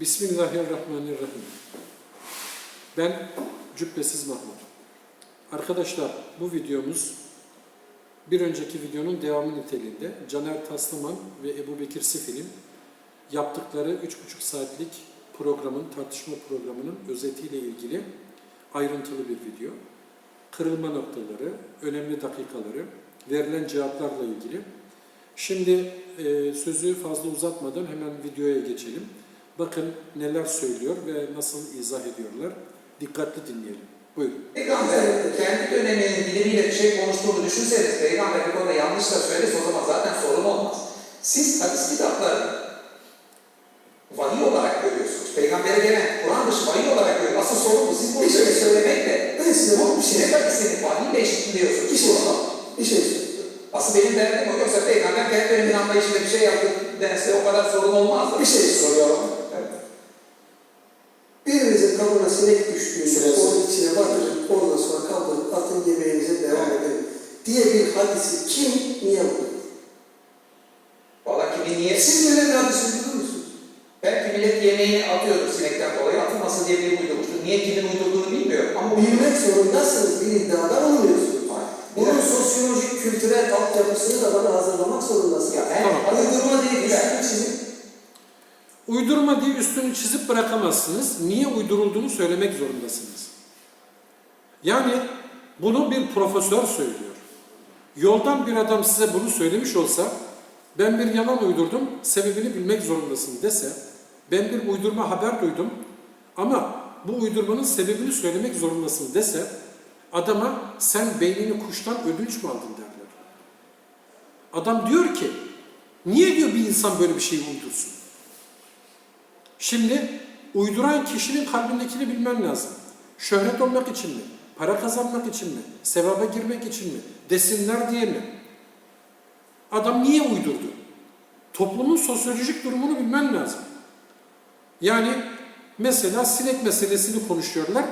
Bismillahirrahmanirrahim. Ben Cübbesiz Mahmut. Arkadaşlar bu videomuz bir önceki videonun devamı niteliğinde Caner Taslaman ve Ebu Bekir Sifil'in yaptıkları 3,5 saatlik programın, tartışma programının özetiyle ilgili ayrıntılı bir video. Kırılma noktaları, önemli dakikaları, verilen cevaplarla ilgili. Şimdi e, sözü fazla uzatmadan hemen videoya geçelim. Bakın neler söylüyor ve nasıl izah ediyorlar. Dikkatli dinleyelim. Buyurun. Peygamber kendi döneminin dilimiyle bir şey konuştuğunu düşünseniz, peygamber bir konuda yanlış da söylese o zaman zaten sorun olmaz. Siz hadis kitaplarını vahiy olarak görüyorsunuz. Peygambere gelen Kur'an dışı vahiy olarak görüyorsunuz. Asıl sorun bu. Siz bunu şöyle söylemekle. Ben size Bu bir şey, şeref hadisini vahiyle eşitliyorsunuz. bir şey, bir şey. Asıl benim derdim o. Yoksa peygamber kendi döneminin anlayışıyla bir şey yaptı dense o kadar sorun olmazdı. Bir şey soruyorum. Evet. Birinizin kabına sinek düştüğünde Süresi. onun içine batırıp ondan sonra kaldırıp atın yemeğinize devam edin diye bir hadisi kim niye bulur? Valla kimin niye? Siz böyle bir hadis uydurur musunuz? Belki millet yemeğini atıyordur sinekten dolayı atılmasın diye biri uydurmuştur. Niye kimin uydurduğunu bilmiyorum ama bilmek zorundasınız bir iddiada bulunuyorsunuz. Bunun Bunun sosyolojik, kültürel altyapısını da bana hazırlamak zorundasınız. Ya ben Tamam. Uydurma değil, Güzel. üstünü çizin. Uydurma diye üstünü çizip bırakamazsınız. Niye uydurulduğunu söylemek zorundasınız. Yani bunu bir profesör söylüyor. Yoldan bir adam size bunu söylemiş olsa, ben bir yalan uydurdum, sebebini bilmek zorundasın dese, ben bir uydurma haber duydum ama bu uydurmanın sebebini söylemek zorundasın dese, adama sen beynini kuştan ödünç mü aldın derler. Adam diyor ki, niye diyor bir insan böyle bir şey uydursun? Şimdi uyduran kişinin kalbindekini bilmen lazım. Şöhret olmak için mi? Para kazanmak için mi? Sevaba girmek için mi? Desinler diye mi? Adam niye uydurdu? Toplumun sosyolojik durumunu bilmen lazım. Yani mesela sinek meselesini konuşuyorlar.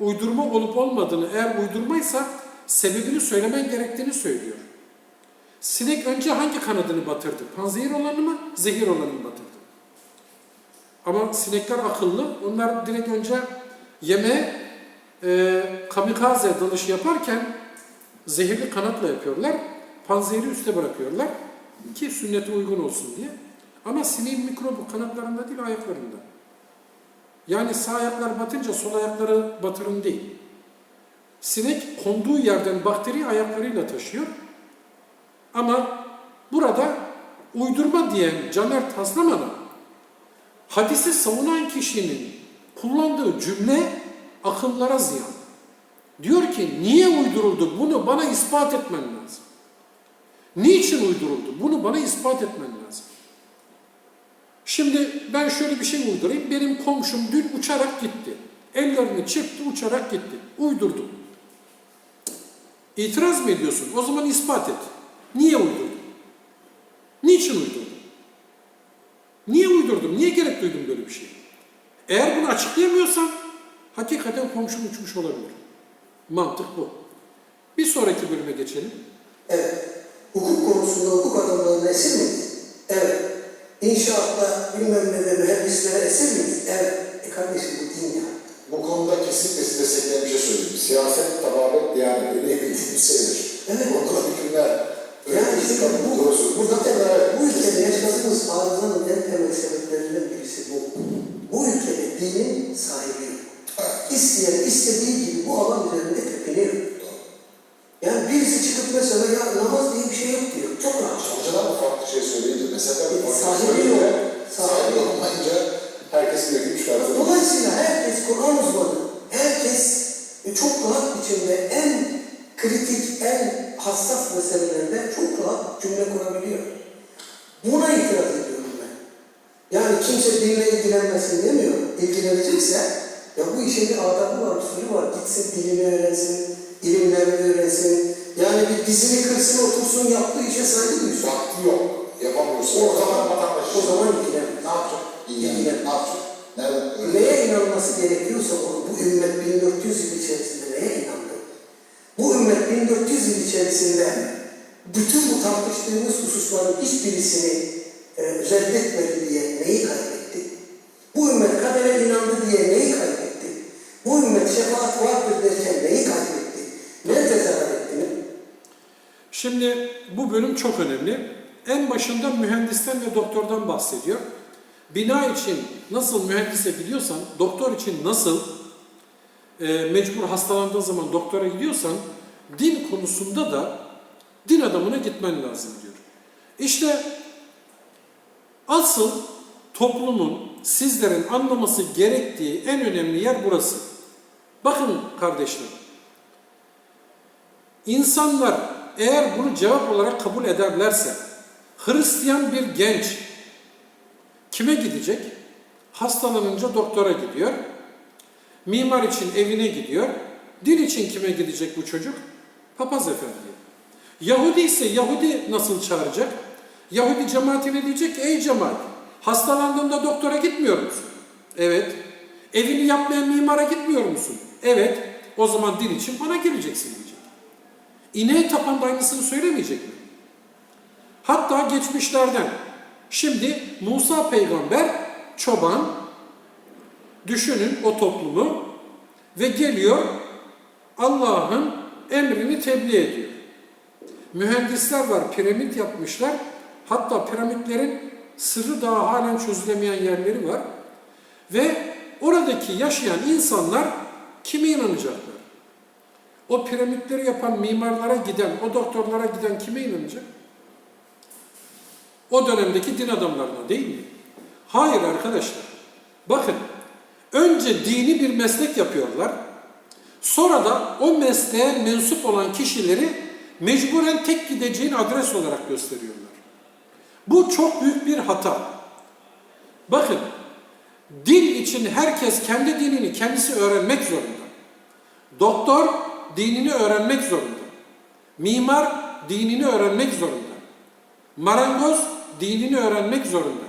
Uydurma olup olmadığını, eğer uydurmaysa sebebini söylemen gerektiğini söylüyor. Sinek önce hangi kanadını batırdı? Panzehir olanı mı, zehir olanı mı batırdı? Ama sinekler akıllı. Onlar direkt önce yeme e, kamikaze dalış yaparken zehirli kanatla yapıyorlar. Panzehiri üste bırakıyorlar ki sünnete uygun olsun diye. Ama sineğin mikrobu kanatlarında değil ayaklarında. Yani sağ ayaklar batınca sol ayakları batırın değil. Sinek konduğu yerden bakteriyi ayaklarıyla taşıyor. Ama burada uydurma diyen Caner Taslaman'a hadisi savunan kişinin kullandığı cümle akıllara ziyan. Diyor ki niye uyduruldu bunu bana ispat etmen lazım. Niçin uyduruldu bunu bana ispat etmen lazım. Şimdi ben şöyle bir şey uydurayım. Benim komşum dün uçarak gitti. Ellerini çırptı uçarak gitti. Uydurdum. İtiraz mı ediyorsun? O zaman ispat et. Niye uydurdun? Niçin uydurdun? Niye uydurdum? Niye gerek duydum böyle bir şey? Eğer bunu açıklayamıyorsan hakikaten komşum uçmuş olabilir. Mantık bu. Bir sonraki bölüme geçelim. Evet. Hukuk konusunda hukuk adamlarına esir miyiz? Evet. İnşaatta bilmem ne de mühendislere esir miyiz? Evet. E kardeşim bu din ya. Bu konuda kesinlikle destekleyen bir şey söyleyeyim. Siyaset, tababet, diyanet, öyle bildiğim sayılır. Evet. Onlara hükümler, Yani işte bu, doğrusu. burada temel, bu ülkede yaşadığımız arızanın en temel sebeplerinden birisi bu. Bu ülkede dinin sahibi yok. İsteyen istediği gibi bu alan üzerinde tepiniyor. Yani birisi çıkıp mesela ya namaz diye bir şey yok diyor. Çok rahat. Hocalar da farklı şey söyleyince, mesela bir farklı Sahibi yok. sahibi olmayınca herkes diyor ki üç farklı. Dolayısıyla herkes Kur'an uzmanı, herkes çok rahat biçimde en kritik, en hassas meselelerde çok rahat cümle kurabiliyor. Buna itiraz ediyorum ben. Yani kimse dinle ilgilenmesin demiyor. İlgilenecekse ya bu işin bir adabı var, usulü var. Gitsin dilini öğrensin, ilimlerini öğrensin. Yani bir dizini kırsın, otursun, yaptığı işe saygı duysun. Vakti yok, yapamıyorsun. O zaman, vatandaş. o zaman ilgilenmez. ne yapacak? İlgilen. İlgilen. Ne yapacak? Nereden? Neye inanması gerekiyorsa onu bu ümmet 1400 yıl içerisinde neye inandı? Bu ümmet 1400 yıl içerisinde bütün bu tartıştığımız hususların hiçbirisini e, reddetmedi diye neyi kaybetti? Çok önemli. En başında mühendisten ve doktordan bahsediyor. Bina için nasıl mühendise gidiyorsan, doktor için nasıl e, mecbur hastalandığın zaman doktora gidiyorsan, din konusunda da din adamına gitmen lazım diyor. İşte asıl toplumun sizlerin anlaması gerektiği en önemli yer burası. Bakın kardeşler, insanlar eğer bunu cevap olarak kabul ederlerse, Hristiyan bir genç kime gidecek? Hastalanınca doktora gidiyor. Mimar için evine gidiyor. Din için kime gidecek bu çocuk? Papaz efendiye. Yahudi ise Yahudi nasıl çağıracak? Yahudi cemaatine diyecek ki ey cemaat hastalandığında doktora gitmiyor musun? Evet. Evini yapmayan mimara gitmiyor musun? Evet. O zaman din için bana gireceksin diyecek. İneğe tapan da aynısını söylemeyecek mi? Hatta geçmişlerden. Şimdi Musa peygamber çoban, düşünün o toplumu ve geliyor Allah'ın emrini tebliğ ediyor. Mühendisler var, piramit yapmışlar. Hatta piramitlerin sırrı daha halen çözülemeyen yerleri var. Ve oradaki yaşayan insanlar kime inanacaklar? O piramitleri yapan mimarlara giden, o doktorlara giden kime inanacak? O dönemdeki din adamlarına değil mi? Hayır arkadaşlar. Bakın, önce dini bir meslek yapıyorlar. Sonra da o mesleğe mensup olan kişileri mecburen tek gideceğin adres olarak gösteriyorlar. Bu çok büyük bir hata. Bakın, din için herkes kendi dinini kendisi öğrenmek zorunda. Doktor dinini öğrenmek zorunda. Mimar dinini öğrenmek zorunda. Marangoz dinini öğrenmek zorunda.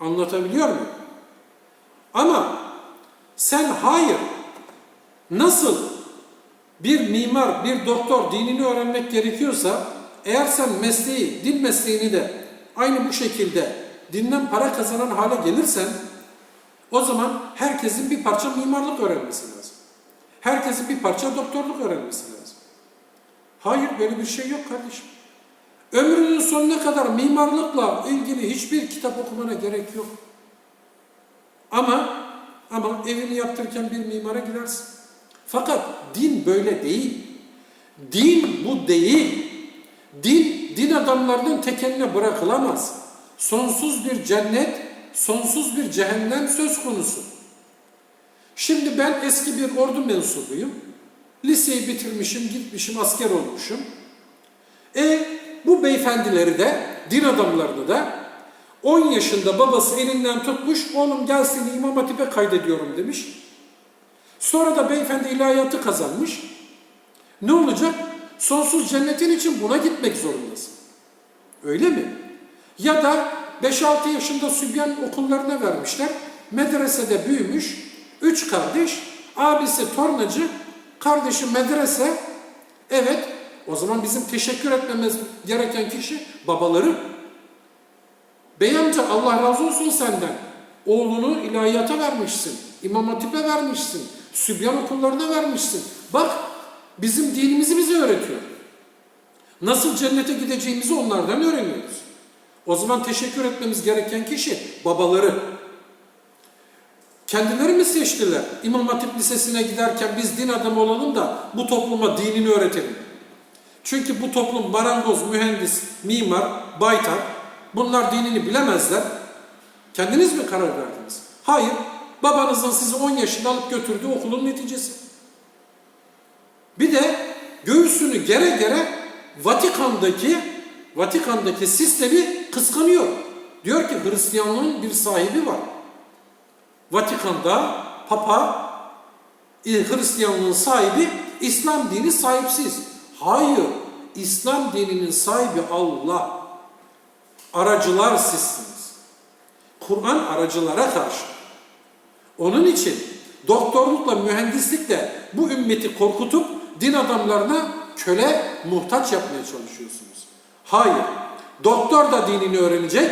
Anlatabiliyor muyum? Ama sen hayır, nasıl bir mimar, bir doktor dinini öğrenmek gerekiyorsa, eğer sen mesleği, din mesleğini de aynı bu şekilde dinden para kazanan hale gelirsen, o zaman herkesin bir parça mimarlık öğrenmesi lazım. Herkesin bir parça doktorluk öğrenmesi lazım. Hayır, böyle bir şey yok kardeşim. Ömrünün sonuna kadar mimarlıkla ilgili hiçbir kitap okumana gerek yok. Ama ama evini yaptırırken bir mimara gidersin. Fakat din böyle değil. Din bu değil. Din, din adamlarının tekeline bırakılamaz. Sonsuz bir cennet, sonsuz bir cehennem söz konusu. Şimdi ben eski bir ordu mensubuyum. Liseyi bitirmişim, gitmişim, asker olmuşum. E bu beyefendileri de, din adamlarını da 10 yaşında babası elinden tutmuş, oğlum gel seni İmam Hatip'e kaydediyorum demiş. Sonra da beyefendi ilahiyatı kazanmış. Ne olacak? Sonsuz cennetin için buna gitmek zorundasın. Öyle mi? Ya da 5-6 yaşında sübyan okullarına vermişler. Medresede büyümüş. Üç kardeş. Abisi tornacı. Kardeşi medrese. Evet. O zaman bizim teşekkür etmemiz gereken kişi babaları. Bey amca Allah razı olsun senden. Oğlunu ilahiyata vermişsin. İmam Hatip'e vermişsin. Sübyan okullarına vermişsin. Bak bizim dinimizi bize öğretiyor. Nasıl cennete gideceğimizi onlardan öğreniyoruz. O zaman teşekkür etmemiz gereken kişi babaları. Kendileri mi seçtiler? İmam Hatip Lisesi'ne giderken biz din adamı olalım da bu topluma dinini öğretelim. Çünkü bu toplum marangoz, mühendis, mimar, baytar bunlar dinini bilemezler. Kendiniz mi karar verdiniz? Hayır. Babanızın sizi 10 yaşında alıp götürdüğü okulun neticesi. Bir de göğsünü gere gere Vatikan'daki Vatikan'daki sistemi kıskanıyor. Diyor ki Hristiyanlığın bir sahibi var. Vatikan'da Papa e, Hristiyanlığın sahibi İslam dini sahipsiz. Hayır. İslam dininin sahibi Allah. Aracılar sizsiniz. Kur'an aracılara karşı. Onun için doktorlukla, mühendislikle bu ümmeti korkutup din adamlarına köle, muhtaç yapmaya çalışıyorsunuz. Hayır. Doktor da dinini öğrenecek,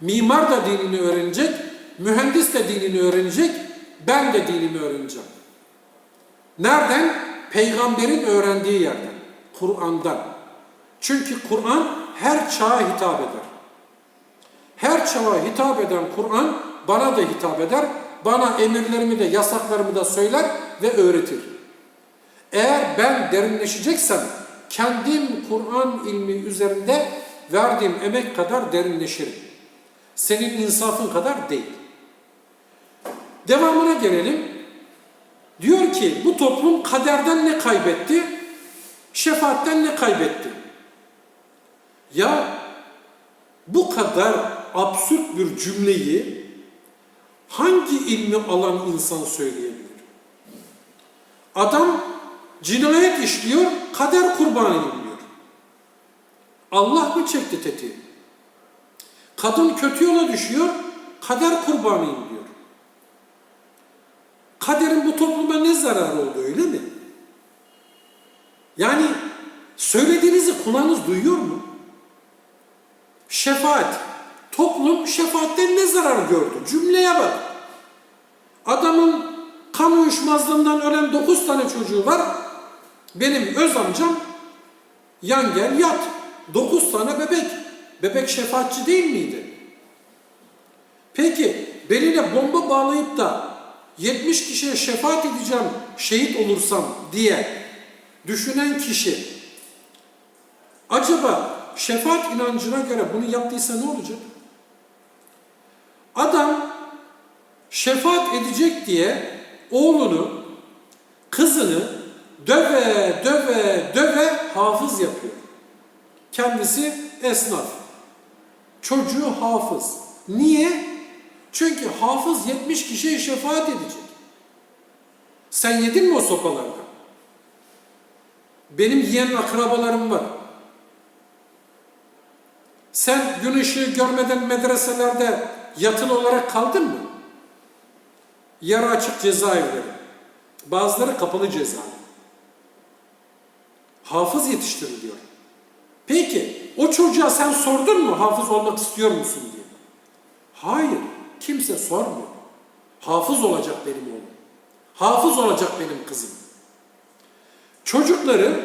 mimar da dinini öğrenecek, mühendis de dinini öğrenecek, ben de dinimi öğreneceğim. Nereden? Peygamberin öğrendiği yerden. Kur'an'dan. Çünkü Kur'an her çağa hitap eder. Her çağa hitap eden Kur'an bana da hitap eder. Bana emirlerimi de yasaklarımı da söyler ve öğretir. Eğer ben derinleşeceksem kendim Kur'an ilmi üzerinde verdiğim emek kadar derinleşirim. Senin insafın kadar değil. Devamına gelelim. Diyor ki bu toplum kaderden ne kaybetti? Şefaatten ne kaybetti? Ya bu kadar absürt bir cümleyi hangi ilmi alan insan söyleyebilir? Adam cinayet işliyor, kader kurbanıyım diyor. Allah mı çekti tetiği? Kadın kötü yola düşüyor, kader kurbanıyım diyor. Kaderin bu topluma ne zararı oldu öyle mi? Yani söylediğinizi kulağınız duyuyor mu? Şefaat. Toplum şefaatten ne zarar gördü? Cümleye bak. Adamın kan uyuşmazlığından ölen dokuz tane çocuğu var. Benim öz amcam yan gel yat. Dokuz tane bebek. Bebek şefaatçi değil miydi? Peki beline bomba bağlayıp da 70 kişiye şefaat edeceğim şehit olursam diye düşünen kişi acaba şefaat inancına göre bunu yaptıysa ne olacak? Adam şefaat edecek diye oğlunu, kızını döve döve döve hafız yapıyor. Kendisi esnaf. Çocuğu hafız. Niye? Çünkü hafız 70 kişiye şefaat edecek. Sen yedin mi o sopalardan? Benim yiyen akrabalarım var. Sen gün ışığı görmeden medreselerde yatılı olarak kaldın mı? Yarı açık cezaevleri. Bazıları kapalı cezaevi. Hafız yetiştiriliyor. Peki o çocuğa sen sordun mu hafız olmak istiyor musun diye? Hayır. Kimse sormuyor. Hafız olacak benim oğlum. Hafız olacak benim kızım. Çocukları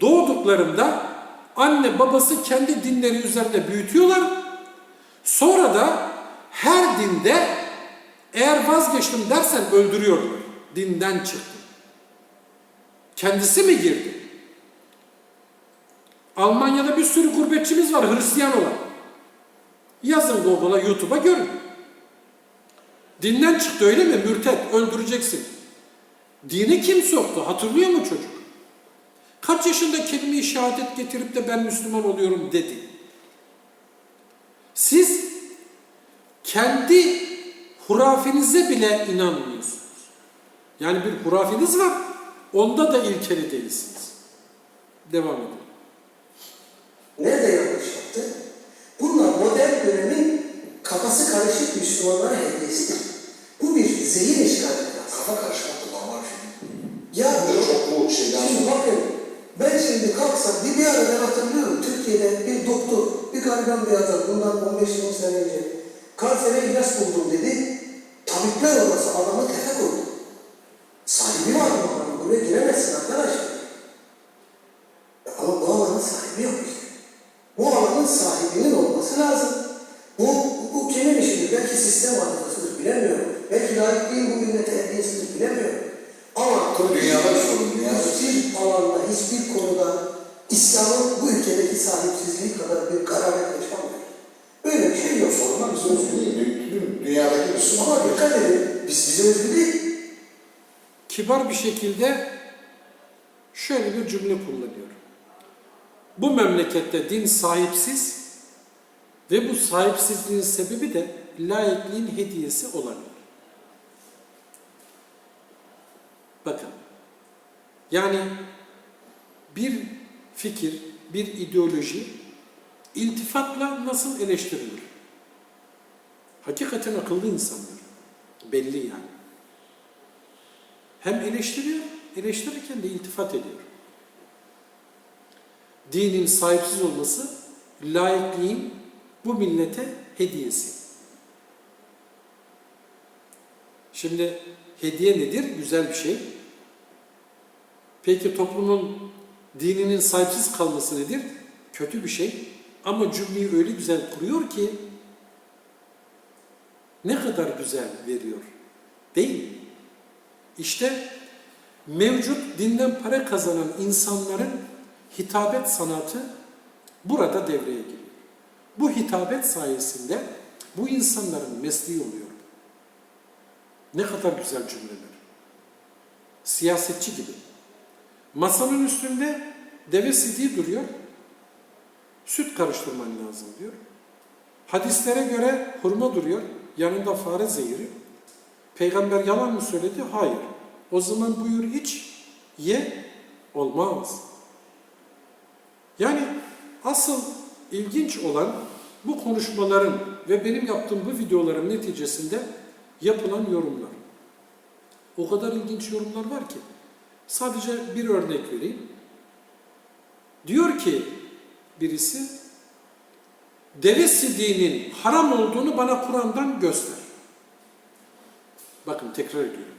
doğduklarında anne babası kendi dinleri üzerinde büyütüyorlar. Sonra da her dinde eğer vazgeçtim dersen öldürüyorlar. Dinden çıktı. Kendisi mi girdi? Almanya'da bir sürü gurbetçimiz var Hristiyan olan. Yazın Google'a, YouTube'a görün. Dinden çıktı öyle mi? Mürtet, öldüreceksin. Dini kim soktu? Hatırlıyor mu çocuk? Kaç yaşında kelime-i şehadet getirip de ben Müslüman oluyorum dedi. Siz kendi hurafenize bile inanmıyorsunuz. Yani bir hurafeniz var, onda da ilkeli değilsiniz. Devam edelim. Nerede yanlış yaptı? Bunlar modern dönemin kafası karışık Müslümanlara hediyesidir. Bu bir zihin işgali. Kafa karışmak da normal şey. Ya Burada çok bu şeyden Şimdi bakın, ben şimdi kalksam, bir, bir ara ben hatırlıyorum, Türkiye'de bir doktor, bir gariban bir adam, bundan 15-20 sene önce, kansere ilaç buldum dedi, tabipler odası adamı tefe koydu. Sahibi var bu adamın, buraya giremezsin arkadaş. Ya Ama bu alanın sahibi yok işte. Bu alanın sahibinin olması lazım. Bu, bu, bu kimin işidir? Belki sistem arkasıdır, bilemiyorum. Belki layık değil bu millete hediyesidir, bilemiyorum. Ama Tabii dünyada bir sorun, dünyada. hiçbir alanda, hiçbir konuda İslam'ın bu ülkedeki sahipsizliği kadar bir garabet yaşamıyor. Böyle bir şey yok. Sorunlar bize özgü değil. Dünyadaki Müslümanlar dikkat edin, biz bize özgü değil. kibar bir şekilde şöyle bir cümle kullanıyor. Bu memlekette din sahipsiz ve bu sahipsizliğin sebebi de laikliğin hediyesi olabilir. Bakın, yani bir fikir, bir ideoloji iltifatla nasıl eleştirilir? Hakikaten akıllı insanlar. Belli yani. Hem eleştiriyor, eleştirirken de iltifat ediyor. Dinin sahipsiz olması, laikliğin bu millete hediyesi. Şimdi hediye nedir? Güzel bir şey. Peki toplumun dininin sahipsiz kalması nedir? Kötü bir şey. Ama cümleyi öyle güzel kuruyor ki ne kadar güzel veriyor. Değil mi? İşte mevcut dinden para kazanan insanların hitabet sanatı burada devreye giriyor. Bu hitabet sayesinde bu insanların mesleği oluyor. Ne kadar güzel cümleler. Siyasetçi gibi. Masanın üstünde deve sidiği duruyor. Süt karıştırman lazım diyor. Hadislere göre hurma duruyor. Yanında fare zehiri. Peygamber yalan mı söyledi? Hayır. O zaman buyur iç, ye, olmaz. Yani asıl ilginç olan bu konuşmaların ve benim yaptığım bu videoların neticesinde yapılan yorumlar. O kadar ilginç yorumlar var ki. Sadece bir örnek vereyim. Diyor ki birisi, deve sidiğinin haram olduğunu bana Kur'an'dan göster. Bakın tekrar ediyorum.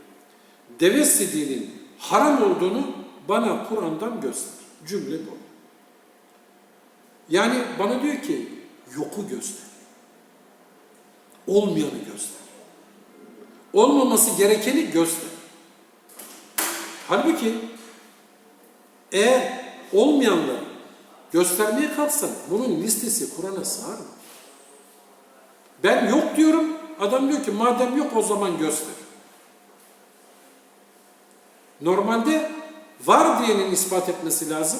Deve sidiğinin haram olduğunu bana Kur'an'dan göster. Cümle bu. Yani bana diyor ki yoku göster. Olmayanı göster. Olmaması gerekeni göster. Halbuki eğer olmayanları göstermeye kalksan bunun listesi Kur'an'a sığar mı? Ben yok diyorum. Adam diyor ki madem yok o zaman göster. Normalde var diyenin ispat etmesi lazım.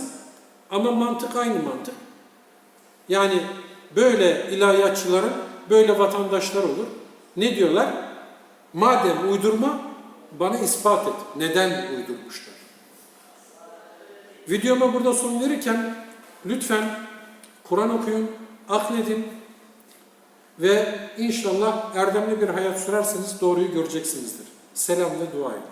Ama mantık aynı mantık. Yani böyle ilahiyatçıların böyle vatandaşlar olur. Ne diyorlar? Madem uydurma bana ispat et. Neden uydurmuşlar? Videoma burada son verirken lütfen Kur'an okuyun, akledin ve inşallah erdemli bir hayat sürerseniz doğruyu göreceksinizdir. Selam ve dua edin.